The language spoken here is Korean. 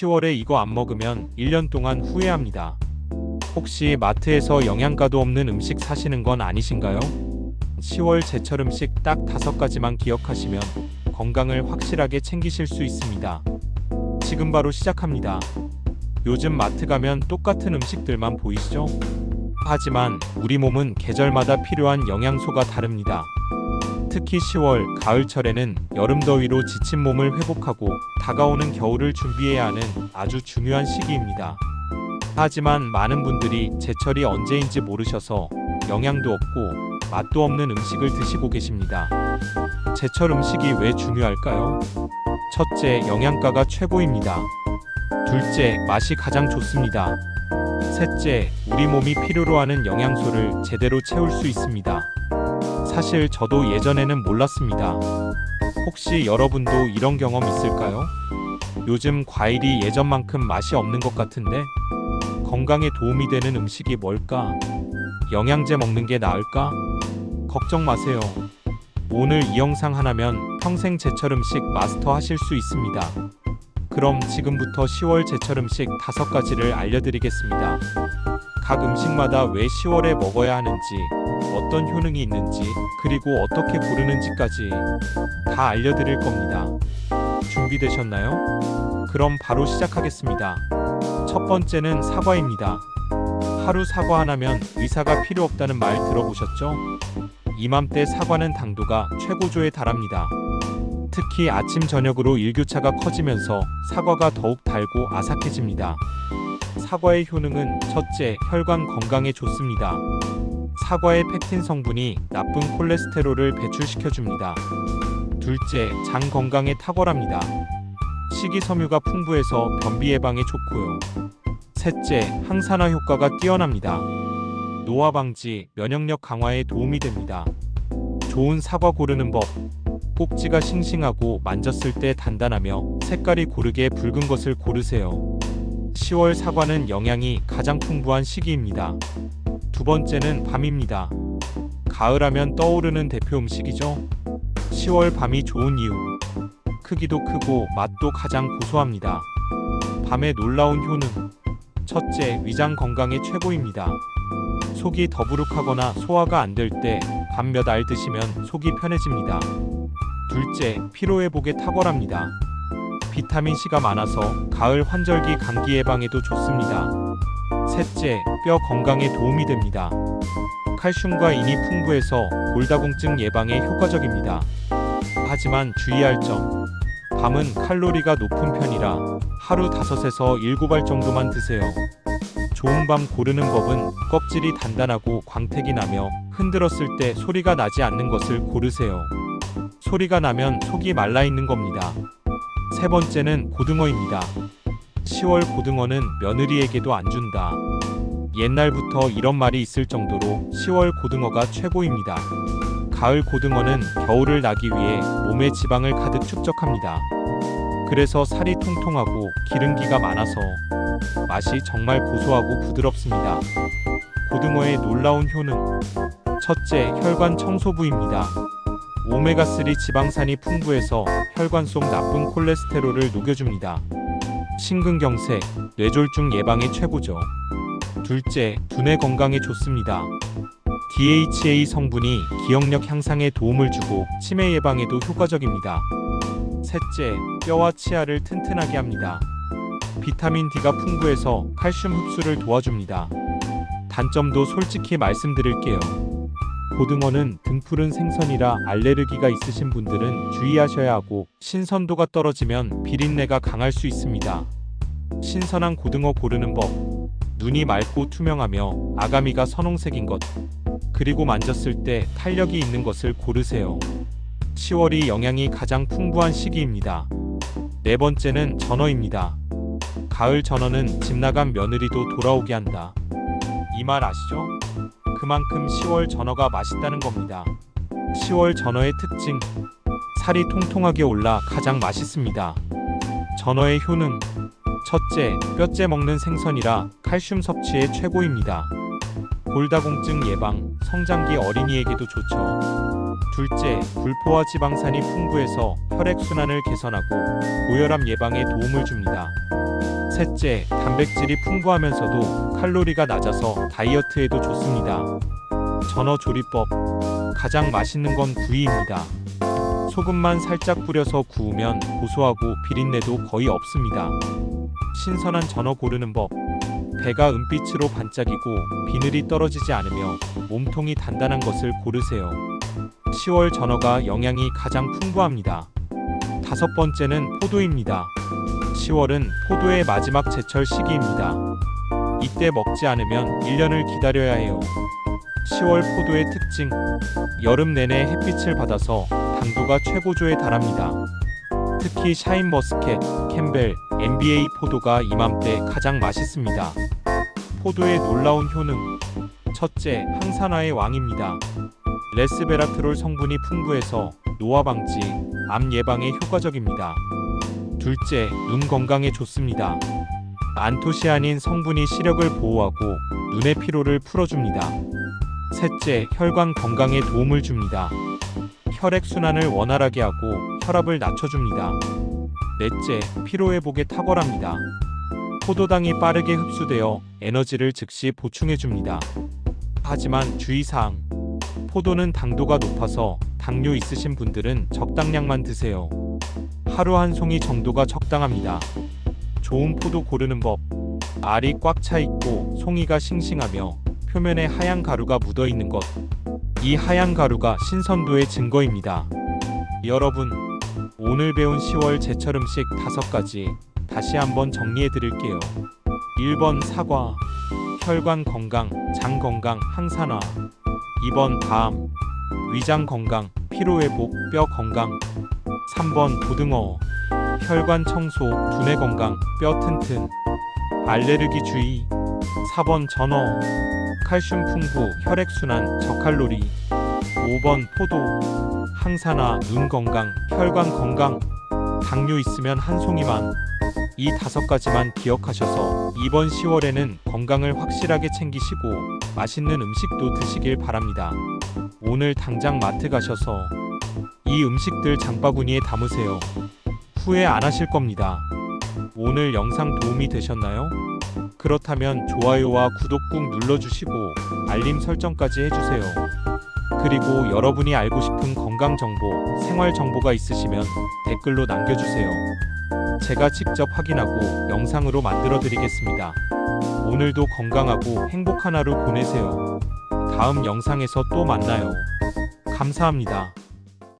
10월에 이거 안 먹으면 1년 동안 후회합니다. 혹시 마트에서 영양가도 없는 음식 사시는 건 아니신가요? 10월 제철 음식 딱 5가지만 기억하시면 건강을 확실하게 챙기실 수 있습니다. 지금 바로 시작합니다. 요즘 마트 가면 똑같은 음식들만 보이시죠? 하지만 우리 몸은 계절마다 필요한 영양소가 다릅니다. 특히 10월 가을철에는 여름 더위로 지친 몸을 회복하고 다가오는 겨울을 준비해야 하는 아주 중요한 시기입니다. 하지만 많은 분들이 제철이 언제인지 모르셔서 영양도 없고 맛도 없는 음식을 드시고 계십니다. 제철 음식이 왜 중요할까요? 첫째, 영양가가 최고입니다. 둘째, 맛이 가장 좋습니다. 셋째, 우리 몸이 필요로 하는 영양소를 제대로 채울 수 있습니다. 사실 저도 예전에는 몰랐습니다. 혹시 여러분도 이런 경험 있을까요? 요즘 과일이 예전만큼 맛이 없는 것 같은데 건강에 도움이 되는 음식이 뭘까? 영양제 먹는 게 나을까? 걱정 마세요. 오늘 이 영상 하나면 평생 제철 음식 마스터 하실 수 있습니다. 그럼 지금부터 10월 제철 음식 5가지를 알려드리겠습니다. 각 음식마다 왜 10월에 먹어야 하는지, 어떤 효능이 있는지, 그리고 어떻게 고르는지까지 다 알려드릴 겁니다. 준비되셨나요? 그럼 바로 시작하겠습니다. 첫 번째는 사과입니다. 하루 사과 하나면 의사가 필요 없다는 말 들어보셨죠? 이맘때 사과는 당도가 최고조에 달합니다. 특히 아침 저녁으로 일교차가 커지면서 사과가 더욱 달고 아삭해집니다. 사과의 효능은 첫째, 혈관 건강에 좋습니다. 사과의 펙틴 성분이 나쁜 콜레스테롤을 배출시켜 줍니다. 둘째, 장 건강에 탁월합니다. 식이섬유가 풍부해서 변비 예방에 좋고요. 셋째, 항산화 효과가 뛰어납니다. 노화 방지, 면역력 강화에 도움이 됩니다. 좋은 사과 고르는 법. 꼭지가 싱싱하고 만졌을 때 단단하며 색깔이 고르게 붉은 것을 고르세요. 10월 사과는 영양이 가장 풍부한 시기입니다. 두 번째는 밤입니다. 가을하면 떠오르는 대표 음식이죠. 10월 밤이 좋은 이유. 크기도 크고 맛도 가장 고소합니다. 밤의 놀라운 효능. 첫째, 위장 건강에 최고입니다. 속이 더부룩하거나 소화가 안 될 때 밤 몇 알 드시면 속이 편해집니다. 둘째, 피로 회복에 탁월합니다. 비타민 C가 많아서 가을 환절기 감기 예방에도 좋습니다. 셋째, 뼈 건강에 도움이 됩니다. 칼슘과 인이 풍부해서 골다공증 예방에 효과적입니다. 하지만 주의할 점. 밤은 칼로리가 높은 편이라 하루 5에서 7알 정도만 드세요. 좋은 밤 고르는 법은 껍질이 단단하고 광택이 나며 흔들었을 때 소리가 나지 않는 것을 고르세요. 소리가 나면 속이 말라 있는 겁니다. 세 번째는 고등어입니다. 10월 고등어는 며느리에게도 안 준다. 옛날부터 이런 말이 있을 정도로 10월 고등어가 최고입니다. 가을 고등어는 겨울을 나기 위해 몸의 지방을 가득 축적합니다. 그래서 살이 통통하고 기름기가 많아서 맛이 정말 고소하고 부드럽습니다. 고등어의 놀라운 효능. 첫째, 혈관 청소부입니다. 오메가3 지방산이 풍부해서 혈관 속 나쁜 콜레스테롤을 녹여줍니다. 심근경색, 뇌졸중 예방에 최고죠. 둘째, 두뇌 건강에 좋습니다. DHA 성분이 기억력 향상에 도움을 주고 치매 예방에도 효과적입니다. 셋째, 뼈와 치아를 튼튼하게 합니다. 비타민 D가 풍부해서 칼슘 흡수를 도와줍니다. 단점도 솔직히 말씀드릴게요. 고등어는 등푸른 생선이라 알레르기가 있으신 분들은 주의하셔야 하고 신선도가 떨어지면 비린내가 강할 수 있습니다. 신선한 고등어 고르는 법. 눈이 맑고 투명하며 아가미가 선홍색인 것. 그리고 만졌을 때 탄력이 있는 것을 고르세요. 10월이 영양이 가장 풍부한 시기입니다. 네 번째는 전어입니다. 가을 전어는 집 나간 며느리도 돌아오게 한다. 이 말 아시죠? 그만큼 10월 전어가 맛있다는 겁니다. 10월 전어의 특징. 살이 통통하게 올라 가장 맛있습니다. 전어의 효능. 첫째, 뼈째 먹는 생선이라 칼슘 섭취에 최고입니다. 골다공증 예방, 성장기 어린이에게도 좋죠. 둘째, 불포화 지방산이 풍부해서 혈액순환을 개선하고 고혈압 예방에 도움을 줍니다. 셋째, 단백질이 풍부하면서도 칼로리가 낮아서 다이어트에도 좋습니다. 전어 조리법. 가장 맛있는 건 구이입니다. 소금만 살짝 뿌려서 구우면 고소하고 비린내도 거의 없습니다. 신선한 전어 고르는 법. 배가 은빛으로 반짝이고 비늘이 떨어지지 않으며 몸통이 단단한 것을 고르세요. 10월 전어가 영양이 가장 풍부합니다. 다섯 번째는 포도입니다. 10월은 포도의 마지막 제철 시기입니다. 이때 먹지 않으면 1년을 기다려야 해요. 10월 포도의 특징. 여름 내내 햇빛을 받아서 당도가 최고조에 달합니다. 특히 샤인머스켓, 캠벨, NBA 포도가 이맘때 가장 맛있습니다. 포도의 놀라운 효능. 첫째, 항산화의 왕입니다. 레스베라트롤 성분이 풍부해서 노화 방지, 암 예방에 효과적입니다. 둘째, 눈 건강에 좋습니다. 안토시아닌 성분이 시력을 보호하고 눈의 피로를 풀어줍니다. 셋째, 혈관 건강에 도움을 줍니다. 혈액 순환을 원활하게 하고 혈압을 낮춰줍니다. 넷째, 피로 회복에 탁월합니다. 포도당이 빠르게 흡수되어 에너지를 즉시 보충해줍니다. 하지만 주의사항. 포도는 당도가 높아서 당뇨 있으신 분들은 적당량만 드세요. 하루 한 송이 정도가 적당합니다. 좋은 포도 고르는 법. 알이 꽉 차 있고 송이가 싱싱하며 표면에 하얀 가루가 묻어 있는 것. 이 하얀 가루가 신선도의 증거입니다. 여러분, 오늘 배운 10월 제철 음식 5가지 다시 한번 정리해 드릴게요. 1번 사과, 혈관 건강, 장 건강, 항산화. 2번 밤, 위장 건강, 피로 회복, 뼈 건강. 3번 고등어, 혈관 청소, 두뇌 건강, 뼈 튼튼. 알레르기 주의. 4번 전어, 칼슘 풍부, 혈액 순환, 저칼로리. 5번 포도, 항산화, 눈 건강, 혈관 건강. 당뇨 있으면 한 송이만. 이 다섯 가지만 기억하셔서 이번 10월에는 건강을 확실하게 챙기시고 맛있는 음식도 드시길 바랍니다. 오늘 당장 마트 가셔서 이 음식들 장바구니에 담으세요. 후회 안 하실 겁니다. 오늘 영상 도움이 되셨나요? 그렇다면 좋아요와 구독 꾹 눌러주시고 알림 설정까지 해주세요. 그리고 여러분이 알고 싶은 건강 정보, 생활 정보가 있으시면 댓글로 남겨주세요. 제가 직접 확인하고 영상으로 만들어 드리겠습니다. 오늘도 건강하고 행복한 하루 보내세요. 다음 영상에서 또 만나요. 감사합니다.